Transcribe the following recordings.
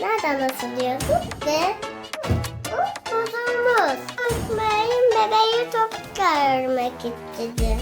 nereden asılıyorsun? De. Bozulmuş. Benim bebeği çok görmek istedi.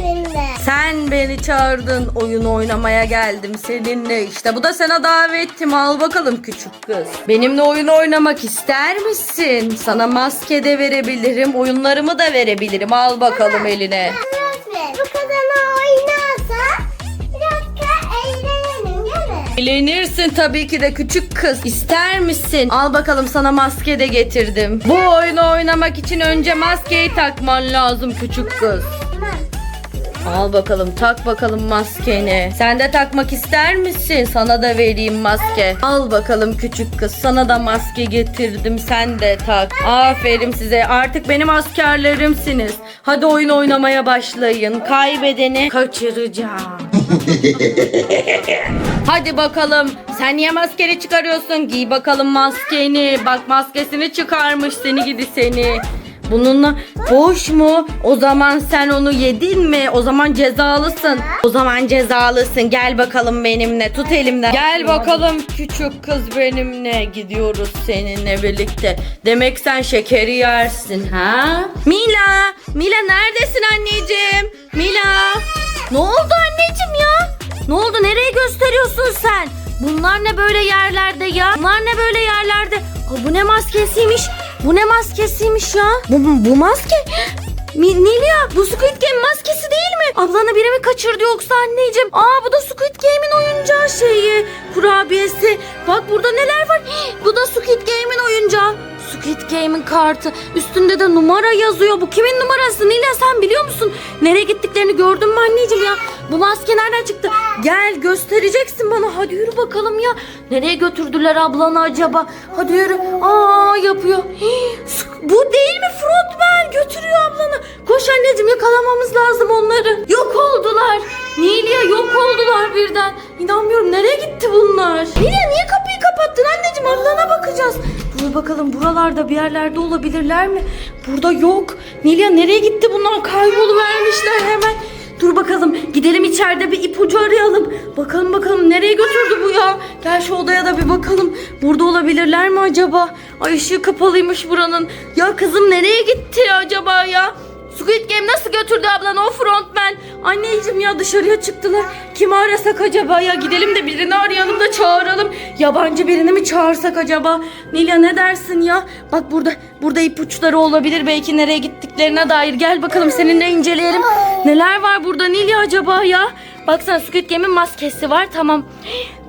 Evinde? Sen beni çağırdın oyun oynamaya geldim seninle işte bu da sana davetim al bakalım küçük kız. Benimle oyun oynamak ister misin? Sana maske de verebilirim oyunlarımı da verebilirim al bakalım eline. Öğretmen, bu kadına oynarsa biraz eğlenelim değil mi? Eğlenirsin tabii ki de küçük kız. İster misin? Al bakalım sana maske de getirdim. Bu oyunu oynamak için önce maskeyi takman lazım küçük kız. Tamam. Al bakalım tak bakalım maskeni. Sen de takmak ister misin? Sana da vereyim maske. Al bakalım küçük kız. Sana da maske getirdim. Sen de tak. Aferin size. Artık benim askerlerimsiniz. Hadi oyun oynamaya başlayın. Kaybedeni kaçıracağım. Hadi bakalım. Sen niye maskeni çıkarıyorsun? Giy bakalım maskeni. Bak maskesini çıkarmış seni gidi seni. Bununla boş mu? O zaman sen onu yedin mi? O zaman cezalısın. O zaman cezalısın. Gel bakalım benimle. Tut elimden. Gel bakalım küçük kız benimle. Gidiyoruz seninle birlikte. Demek sen şekeri yersin ha? Mila! Mila neredesin anneciğim? Mila! Ne oldu anneciğim ya? Ne oldu? Nereye gösteriyorsun sen? Bunlar ne böyle yerlerde ya? Bunlar ne böyle yerlerde? Aa, bu ne maskesiymiş? Bu ne maskesiymiş ya? Bu, bu maske? Mi, Nilya bu Squid Game maskesi değil mi? Ablanı biri mi kaçırdı yoksa anneciğim? Aa bu da Squid Game'in oyuncağı şeyi. Kurabiyesi. Bak burada neler var. Bu da Squid Game'in oyuncağı. Squid Game'in kartı. Üstünde de numara yazıyor. Bu kimin numarası? Nilya sen biliyor musun? Nereye gittiklerini gördün mü anneciğim ya? Bu maske nereden çıktı? Gel göstereceksin bana. Hadi yürü bakalım ya. Nereye götürdüler ablanı acaba? Hadi yürü. Aa yapıyor. Bu değil mi frontman? Götürüyor ablanı. Koş anneciğim yakalamamız lazım onları. Yok oldular. Nilya yok oldular birden. İnanmıyorum nereye gitti bunlar? Nilya niye kapıyı kapattın anneciğim? Ablana bakacağız. Dur bakalım buralarda bir yerlerde olabilirler mi? Burada yok. Nilya nereye gitti bunlar? Kayboluvermişler hemen. Dur bakalım gidelim içeride bir ipucu arayalım. Bakalım bakalım nereye götürdü bu ya? Gel şu odaya da bir bakalım. Burada olabilirler mi acaba? Ay ışığı kapalıymış buranın. Ya kızım nereye gitti acaba ya? Squid Game nasıl götürdü ablanı o frontman? Anneciğim ya dışarıya çıktılar. Kimi arasak acaba ya? Gidelim de birini arayalım da çağıralım. Yabancı birini mi çağırsak acaba? Nilya ne dersin ya? Bak burada burada ipuçları olabilir belki nereye gittiklerine dair. Gel bakalım seninle inceleyelim. Neler var burada Nilya acaba ya? Baksana Squid Game'in maskesi var tamam.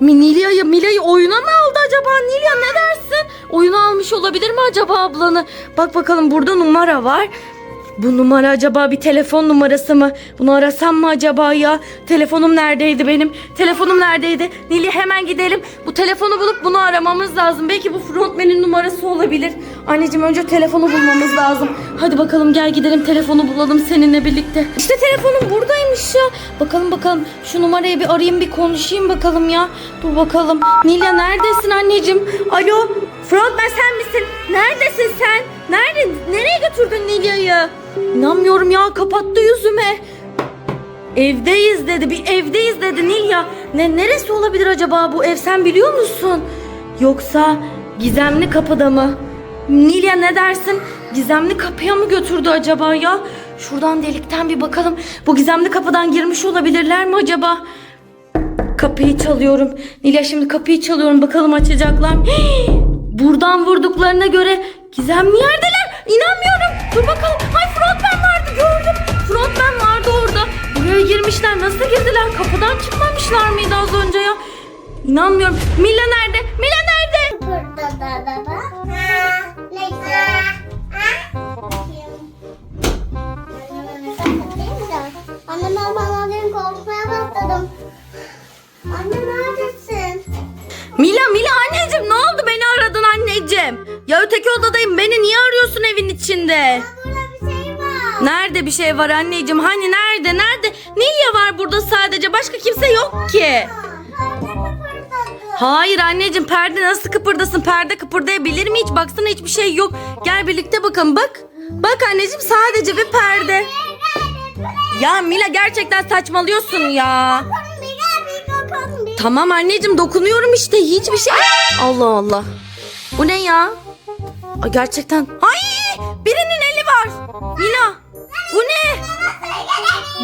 Nilya'yı Milya'yı oyuna mı aldı acaba? Nilya ne dersin? Oyuna almış olabilir mi acaba ablanı? Bak bakalım burada numara var. Bu numara acaba bir telefon numarası mı? Bunu arasam mı acaba ya? Telefonum neredeydi benim? Telefonum neredeydi? Nilya hemen gidelim. Bu telefonu bulup bunu aramamız lazım. Belki bu frontman'in numarası olabilir. Anneciğim önce telefonu bulmamız lazım. Hadi bakalım gel gidelim telefonu bulalım seninle birlikte. İşte telefonum buradaymış ya. Bakalım bakalım şu numarayı bir arayayım bir konuşayım bakalım ya. Dur bakalım. Nilya neredesin anneciğim? Alo frontman sen misin? Neredesin sen? Nerede? Nereye götürdün Nilya'yı? İnanmıyorum ya kapattı yüzüme. Evdeyiz dedi. Bir evdeyiz dedi Nilya. Ne neresi olabilir acaba bu ev sen biliyor musun? Yoksa gizemli kapıda mı? Nilya ne dersin? Gizemli kapıya mı götürdü acaba ya? Şuradan delikten bir bakalım. Bu gizemli kapıdan girmiş olabilirler mi acaba? Kapıyı çalıyorum. Nilya şimdi kapıyı çalıyorum. Bakalım açacaklar. Buradan vurduklarına göre gizemli yerdeler. İnanmıyorum. Dur bakalım. Ay frontman vardı gördüm. Frontman vardı orada. Buraya girmişler. Nasıl girdiler? Kapıdan çıkmamışlar mıydı az önce ya? İnanmıyorum. Mila nerede? Mila nerede? Burada da da. Ha. Anneme bana dün korkmaya başladım. Anne neredesin? Mila Mila anneciğim ne oldu beni aradın anneciğim? Ya öteki odadayım beni niye arıyorsun evin içinde? Var. Nerede bir şey var anneciğim? Hani nerede? Nerede? Nilya var burada sadece. Başka kimse yok ki. Hayır anneciğim perde nasıl kıpırdasın? Perde kıpırdayabilir mi hiç? Baksana hiçbir şey yok. Gel birlikte bakalım bak. Bak anneciğim sadece bir perde. Ya Mila gerçekten saçmalıyorsun ya. Tamam anneciğim dokunuyorum işte hiçbir şey. Allah Allah. Bu ne ya? Gerçekten. Ay birinin eli var. Mila bu ne?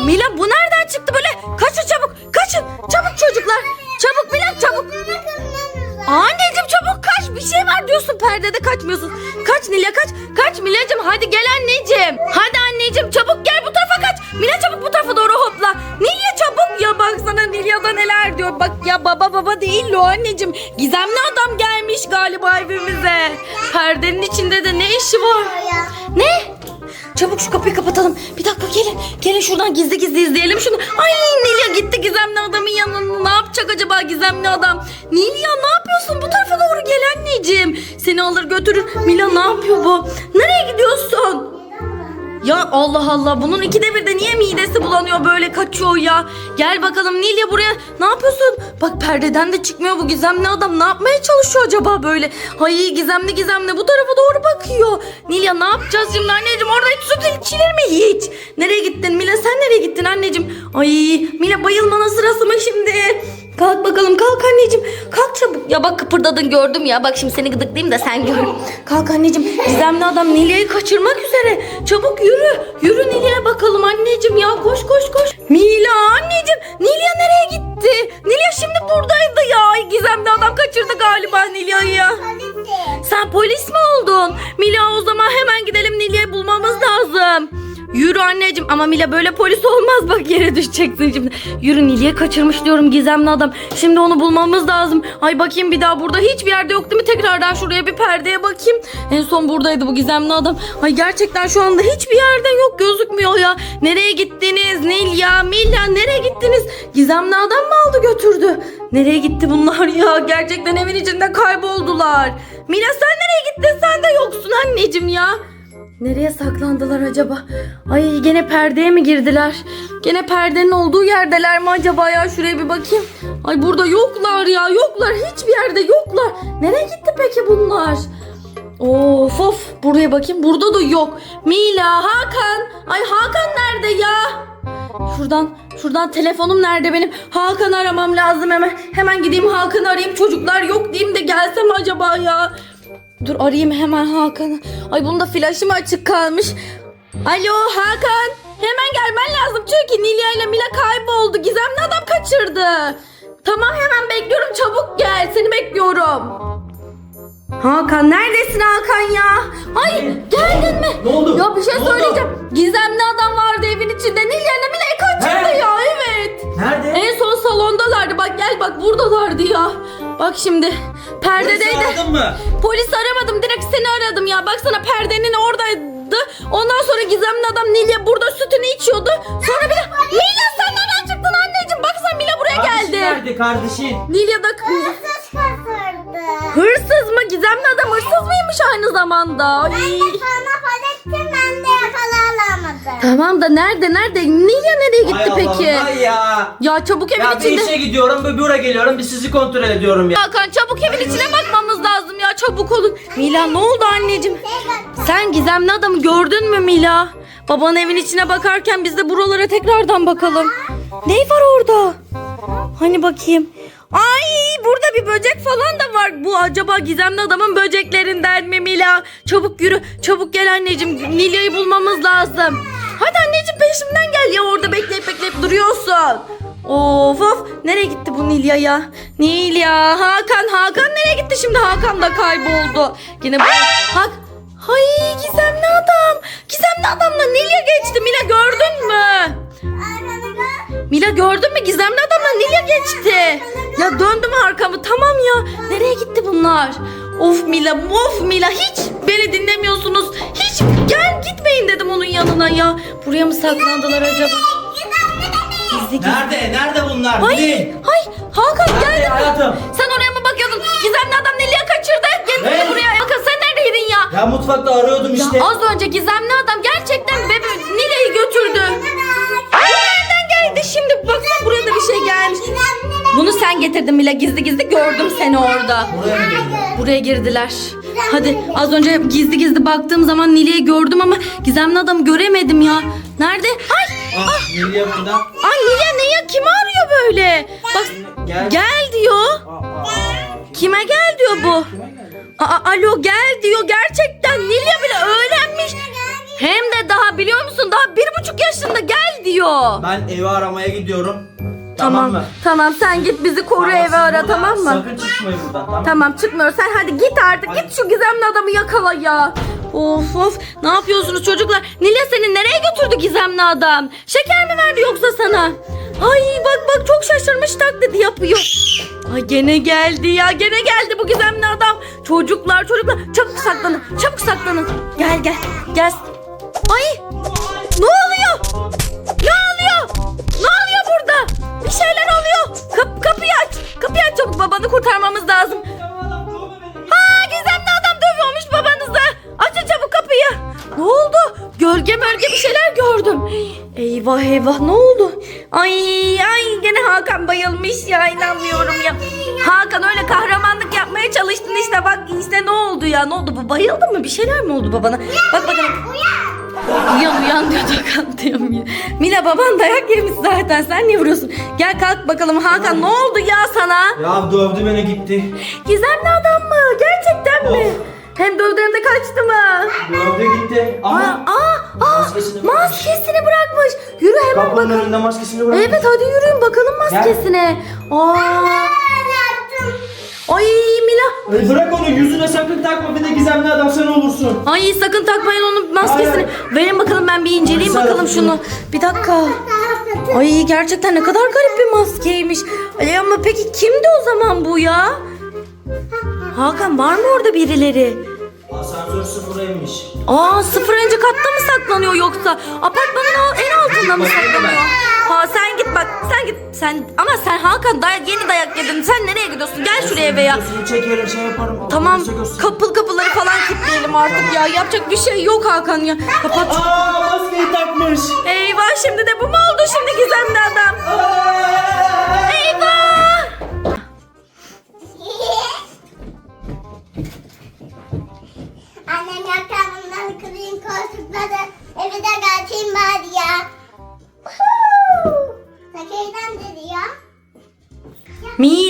Mila bu nereden çıktı böyle? Kaçın çabuk kaçın. Çabuk çocuklar. Çabuk Mila çabuk. Anneciğim çabuk kaç. Bir şey var diyorsun perdede kaçmıyorsun. Kaç Nilya kaç. Kaç Milyacığım hadi gel anneciğim. Hadi anneciğim çabuk gel bu tarafa kaç. Milya çabuk bu tarafa doğru hopla. Nilya çabuk ya baksana Nilya'da neler diyor. Bak ya baba baba değil o anneciğim. Gizemli adam gelmiş galiba evimize. Perdenin içinde de ne işi var? Ne? Çabuk şu kapıyı kapatalım. Bir dakika gelin. Gelin şuradan gizli gizli izleyelim şunu. Ay Nilya gitti gizemli adamın yanına. Ne yapacak acaba gizemli adam? Nilya ne yapıyorsun? Bu tarafa doğru gel anneciğim. Seni alır götürür. Mila ne yapıyor bu? Nereye gidiyorsun? Ya Allah Allah bunun ikide bir de niye midesi bulanıyor böyle kaçıyor ya. Gel bakalım Nilya buraya ne yapıyorsun? Bak perdeden de çıkmıyor bu gizemli adam ne yapmaya çalışıyor acaba böyle? Ay gizemli gizemli bu tarafa doğru bakıyor. Nilya ne yapacağız şimdi anneciğim orada hiç süt içilir mi hiç? Nereye gittin Mila sen nereye gittin anneciğim? Ay Mila bayılmanın sırası mı şimdi? Kalk bakalım kalk anneciğim. Kalk çabuk. Ya bak kıpırdadın gördüm ya. Bak şimdi seni gıdıklayayım da sen gör. Kalk anneciğim. Gizemli adam Nilya'yı kaçırmak üzere. Çabuk yürü. Yürü Nilya'ya bakalım anneciğim ya. Koş koş koş. Mila anneciğim. Nilya nereye gitti? Nilya şimdi buradaydı ya. Gizemli adam kaçırdı galiba Nilya'yı ya. Sen polis mi oldun? Yürü anneciğim ama Mila böyle polis olmaz bak yere düşeceksin şimdi. Yürü Nilya'yı kaçırmış diyorum gizemli adam. Şimdi onu bulmamız lazım. Ay bakayım bir daha burada hiçbir yerde yok değil mi? Tekrardan şuraya bir perdeye bakayım. En son buradaydı bu gizemli adam. Ay gerçekten şu anda hiçbir yerde yok gözükmüyor ya. Nereye gittiniz Nilya, Mila nereye gittiniz? Gizemli adam mı aldı götürdü? Nereye gitti bunlar ya? Gerçekten evin içinde kayboldular. Mila sen nereye gittin? Sen de yoksun anneciğim ya. Nereye saklandılar acaba? Ay gene perdeye mi girdiler? Gene perdenin olduğu yerdeler mi acaba ya? Şuraya bir bakayım. Ay burada yoklar ya yoklar. Hiçbir yerde yoklar. Nereye gitti peki bunlar? Of of buraya bakayım. Burada da yok. Mila, Hakan. Ay Hakan nerede ya? Şuradan şuradan telefonum nerede benim? Hakan'ı aramam lazım hemen. Hemen gideyim Hakan'ı arayayım. Çocuklar yok diyeyim de gelsem acaba ya? Dur arayayım hemen Hakan'ı. Ay bunun da flaşı mı açık kalmış? Alo Hakan. Hemen gelmen lazım çünkü Nilya ile Mila kayboldu. Gizemli adam kaçırdı. Tamam hemen bekliyorum çabuk gel. Seni bekliyorum. Hakan neredesin Hakan ya? Ay geldin mi? Ne oldu? Ya bir şey Ne oldu? söyleyeceğim. Gizemli adam vardı evin içinde. Nilya ile Mila'yı kaçırdı He? ya evet. Nerede? En son salondalardı. Bak gel bak buradalardı ya. Bak şimdi perdedeydi. Polisi aradın mı? Polis aramadım direkt seni aradım ya. Baksana perdenin oradaydı. Ondan sonra gizemli adam Nilya burada sütünü içiyordu. Sonra bir de Nilya sen nereden çıktın anneciğim? Baksana Mila buraya Kardeşin geldi. nerede kardeşin? Nilya da Hırsız kaçırdı. hırsız mı? Gizemli adam hırsız mıymış aynı zamanda? Ay. Ben de sana Tamam da nerede nerede? Nilya nereye gitti Ay Allah'ım, peki? ay ya. Ya çabuk evin Ya bir içinde. işe gidiyorum bir buraya geliyorum bir sizi kontrol ediyorum ya. Hakan çabuk evin içine bakmamız lazım ya çabuk olun. Mila ne oldu anneciğim? Sen gizemli adamı gördün mü Mila? Babanın evin içine bakarken biz de buralara tekrardan bakalım. Ne var orada? Hani bakayım. Ay burada bir böcek falan da var. Bu acaba gizemli adamın böceklerinden mi Mila? Çabuk yürü. Çabuk gel anneciğim. Nilya'yı bulmamız lazım. Hadi anneciğim peşimden gel ya orada bekleyip bekleyip duruyorsun. Of of nereye gitti bu Nilya ya? Nilya Hakan Hakan nereye gitti şimdi Hakan da kayboldu. Yine bu Hak Hay gizemli adam. Gizemli adamla Nilya geçti. Mila gördün mü? Mila gördün mü gizemli adamla Nilya geçti. Ya döndüm arkamı tamam ya. Nereye gitti bunlar? Of Mila of Mila hiç beni dinlemiyorsunuz. Hiç gel gitmeyin dedim onun yanına ya. Buraya mı saklandılar acaba? Gizli gizli. Nerede? Nerede bunlar? Hay, Bilin. hay Hakan Nerede geldin mi? hayatım? Sen oraya mı bakıyordun? Gizemli adam Nilya kaçırdı. Getirdi Ne? buraya. Hakan sen neredeydin ya? Ya mutfakta arıyordum işte. Ya az önce gizemli adam gerçekten bebe Nilay'ı götürdü. Bu nereden geldi şimdi? Baksana buraya da bir şey gelmiş. Bunu sen getirdin Mila gizli gizli gördüm seni orada. Buraya mı geldi? Buraya girdiler. Hadi az önce gizli gizli baktığım zaman Nilay'ı gördüm ama gizemli adamı göremedim ya. Nerede? Ay! Ah Nilya burada. Ay Nilay ne ya? Kimi arıyor böyle? Bak Gel. gel diyor. Aa, aa, Kime gel diyor bu? Kime geldi? Aa, alo gel diyor gerçekten Nilya bile öğrenmiş. Hem de daha biliyor musun daha bir buçuk yaşında gel diyor. Ben evi aramaya gidiyorum. Tamam, Tamam mı? tamam sen git bizi koru Ama eve siz ara tamam mı? Sakın çıkmayın buradan tamam? Tamam çıkmıyor sen hadi git artık Hadi. git şu gizemli adamı yakala ya. Of of ne yapıyorsunuz çocuklar? Nilya seni nereye götürdü gizemli adam? Şeker mi verdi yoksa sana? Ay bak bak çok şaşırmış taklidi yapıyor. Ay gene geldi ya gene geldi bu gizemli adam. Çocuklar çocuklar çabuk saklanın çabuk saklanın. Gel gel gel. Ay ne oluyor? Ne Bir şeyler oluyor. Kap kapıyı aç. Kapıyı aç çabuk babanı kurtarmamız lazım. Ha gizemli adam dövüyormuş babanızı. Açın çabuk kapıyı. Ne oldu? Gölge mölge bir şeyler gördüm. Eyvah eyvah ne oldu? Ay ay gene Hakan bayılmış ya inanmıyorum ya. Hakan öyle kahramanlık yapmaya çalıştın işte bak işte ne oldu ya ne oldu bu bayıldı mı bir şeyler mi oldu babana? Bak bakalım. Uyan uyan diyor Hakan diyor Mila. Baban dayak yemiş zaten sen niye vuruyorsun? Gel kalk bakalım Hakan ne oldu ya sana? Ya dövdü beni gitti. Gizemli adam mı? Gerçekten mi? Of. Hem dövdü hem de kaçtı mı? Dövdü gitti. Aa, Ama aa, aa, Maskesini bırakmış. maskesini bırakmış. Yürü hemen kapının bakalım. önünde maskesini bırakmış. Evet hadi yürüyün bakalım maskesine. Aa, ay Mila. Ay, Bırak onu yüzüne sakın takma bir de gizemli adam sen olursun. Ay sakın takmayın onun maskesini. Hayır. Verin bakalım ben bir inceleyeyim Ay, bakalım şunu. Bir dakika. Ay gerçekten ne kadar garip bir maskeymiş. Ay ama peki kimdi o zaman bu ya? Hakan var mı orada birileri? Asansör sıfıra inmiş. Aa sıfırıncı katta mı saklanıyor yoksa? Apartmanın en altında mı saklanıyor? Ha sen git bak sen git sen ama sen Hakan dayak yeni dayak yedin. Sen nereye gidiyorsun? Gel şuraya eve ya. Videosunu çekerim şey yaparım. Tamam kapıl kapıları falan kilitleyelim artık ya. Yapacak bir şey yok Hakan ya. Kapat. Aa maskeyi takmış. Eyvah şimdi de bu mu oldu şimdi gizemli adam? Aa! Eyvah!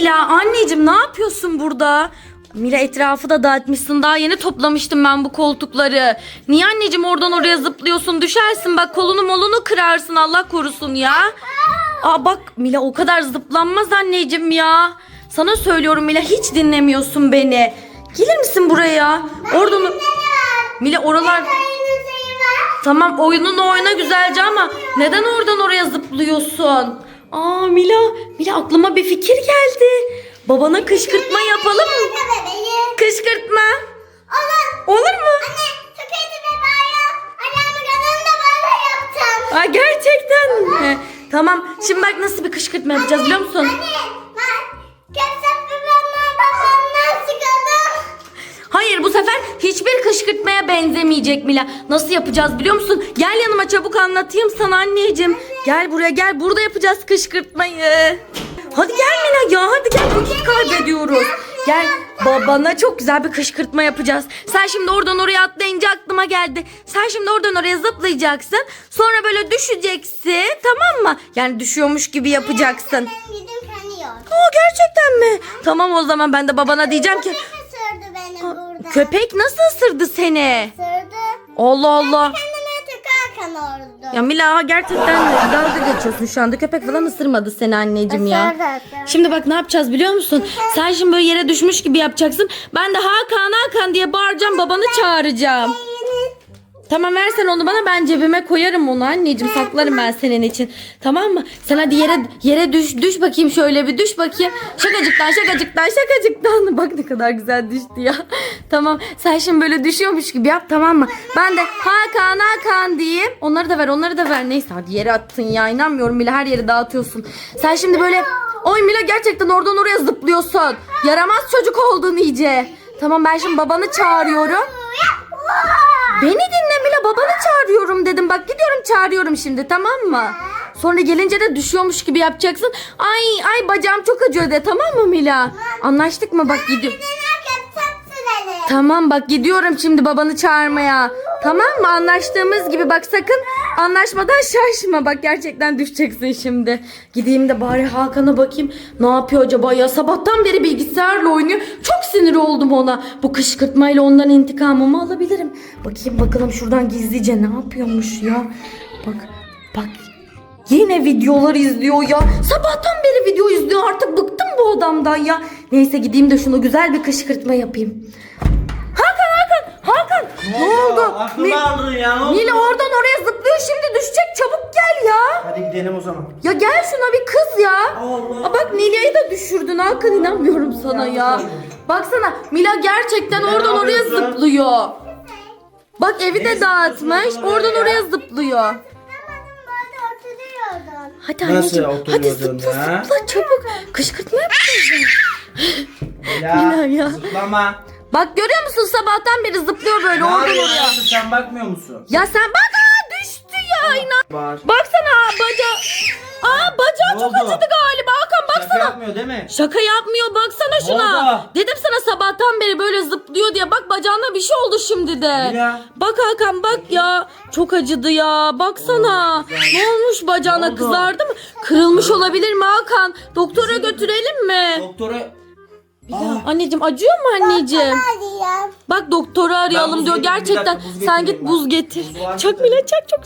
Mila anneciğim ne yapıyorsun burada? Mila etrafı da dağıtmışsın. Daha yeni toplamıştım ben bu koltukları. Niye anneciğim oradan oraya zıplıyorsun? Düşersin bak kolunu molunu kırarsın Allah korusun ya. Aa bak Mila o kadar zıplanmaz anneciğim ya. Sana söylüyorum Mila hiç dinlemiyorsun beni. Gelir misin buraya? Oradan... Mila oralar... Tamam oyununu oyna güzelce ama neden oradan oraya zıplıyorsun? Aa Mila, Mila aklıma bir fikir geldi. Babana kışkırtma yapalım mı? Kışkırtma. Olur. Olur mu? Anne sakeydi bebeği. Annemin kanalında böyle yapacağım. Aa, gerçekten mi? Tamam şimdi bak nasıl bir kışkırtma yapacağız biliyor musun? Anne ben ketçap biberle babamdan sıkıldım. Sefer hiçbir kışkırtmaya benzemeyecek Mila. Nasıl yapacağız biliyor musun? Gel yanıma çabuk anlatayım sana anneciğim. Gel buraya gel burada yapacağız kışkırtmayı. Hadi gel Mila ya hadi gel vakit kaybediyoruz. Gel babana çok güzel bir kışkırtma yapacağız. Sen şimdi oradan oraya atlayınca aklıma geldi. Sen şimdi oradan oraya zıplayacaksın. Sonra böyle düşeceksin tamam mı? Yani düşüyormuş gibi yapacaksın. Aa gerçekten mi? Tamam o zaman ben de babana diyeceğim ki Sürdü beni burada? köpek nasıl ısırdı seni? Sürdü. Allah Allah. Kendime tıkarken oldu. Ya Mila gerçekten dalga geçiyorsun şu anda. Köpek falan ısırmadı seni anneciğim ya. Isırdı, ısırdı. Şimdi bak ne yapacağız biliyor musun? Sen şimdi böyle yere düşmüş gibi yapacaksın. Ben de Hakan Hakan diye bağıracağım babanı çağıracağım. Tamam versen onu bana ben cebime koyarım onu anneciğim saklarım ben senin için. Tamam mı? Sen hadi yere yere düş düş bakayım şöyle bir düş bakayım. Şakacıktan şakacıktan şakacıktan. Bak ne kadar güzel düştü ya. Tamam sen şimdi böyle düşüyormuş gibi yap tamam mı? Ben de Hakan Hakan diyeyim. Onları da ver onları da ver. Neyse hadi yere attın ya inanmıyorum bile her yeri dağıtıyorsun. Sen şimdi böyle Oy Mila gerçekten oradan oraya zıplıyorsun. Yaramaz çocuk oldun iyice. Tamam ben şimdi babanı çağırıyorum. Beni dinle babanı çağırıyorum dedim. Bak gidiyorum çağırıyorum şimdi tamam mı? Sonra gelince de düşüyormuş gibi yapacaksın. Ay ay bacağım çok acıyor de tamam mı Mila? Anlaştık mı bak gidiyorum. Tamam bak gidiyorum şimdi babanı çağırmaya. Tamam mı? Anlaştığımız gibi bak sakın anlaşmadan şaşma. Bak gerçekten düşeceksin şimdi. Gideyim de bari Hakan'a bakayım. Ne yapıyor acaba ya? Sabahtan beri bilgisayarla oynuyor. Çok sinir oldum ona. Bu kışkırtmayla ondan intikamımı alabilirim. Bakayım bakalım şuradan gizlice ne yapıyormuş ya. Bak bak Yine videolar izliyor ya. Sabahtan beri video izliyor. Artık bıktım bu adamdan ya. Neyse gideyim de şunu güzel bir kışkırtma yapayım. Ne, oldu? Aklımı aldın ya. Ne oldu? Nile oradan oraya zıplıyor şimdi düşecek çabuk gel ya. Hadi gidelim o zaman. Ya gel şuna bir kız ya. Allah. Aa, bak Nilay'ı da düşürdün Hakan inanmıyorum sana ya. Baksana Mila gerçekten Mila, oradan ne oraya yapıyorsun? zıplıyor. Bak evi de Ne dağıtmış oradan oraya oraya ya? zıplıyor. Tamam böyle oturuyordum. Hadi Nasıl anneciğim hadi oturuyordun zıpla ya? zıpla çabuk. Kışkırtma yapacağız. Ya, Mila ya. Zıplama. Bak görüyor musun sabahtan beri zıplıyor böyle Ne oradan yapıyorsun? oraya. Sen bakmıyor musun? Ya sen bak aa düştü ya inan. Var. Baksana baca. Aa bacağı Ne çok oldu? acıdı galiba Hakan Şaka baksana. yapmıyor değil mi? Şaka yapmıyor baksana şuna. oldu? Dedim sana sabahtan beri böyle zıplıyor diye. Bak bacağına bir şey oldu şimdi de. Mila. Bak Hakan bak ya. Çok acıdı ya. Baksana. Ne olmuş bacağına Ne oldu? kızardı mı? Kırılmış olabilir mi Hakan? Doktora götürelim mi? Doktora... Aa, Anneciğim acıyor mu anneciğim? Bak doktoru arayalım buz diyor. bir Gerçekten buz sen getireyim git ben. buz getir. Buz var Çak? Mila çak çok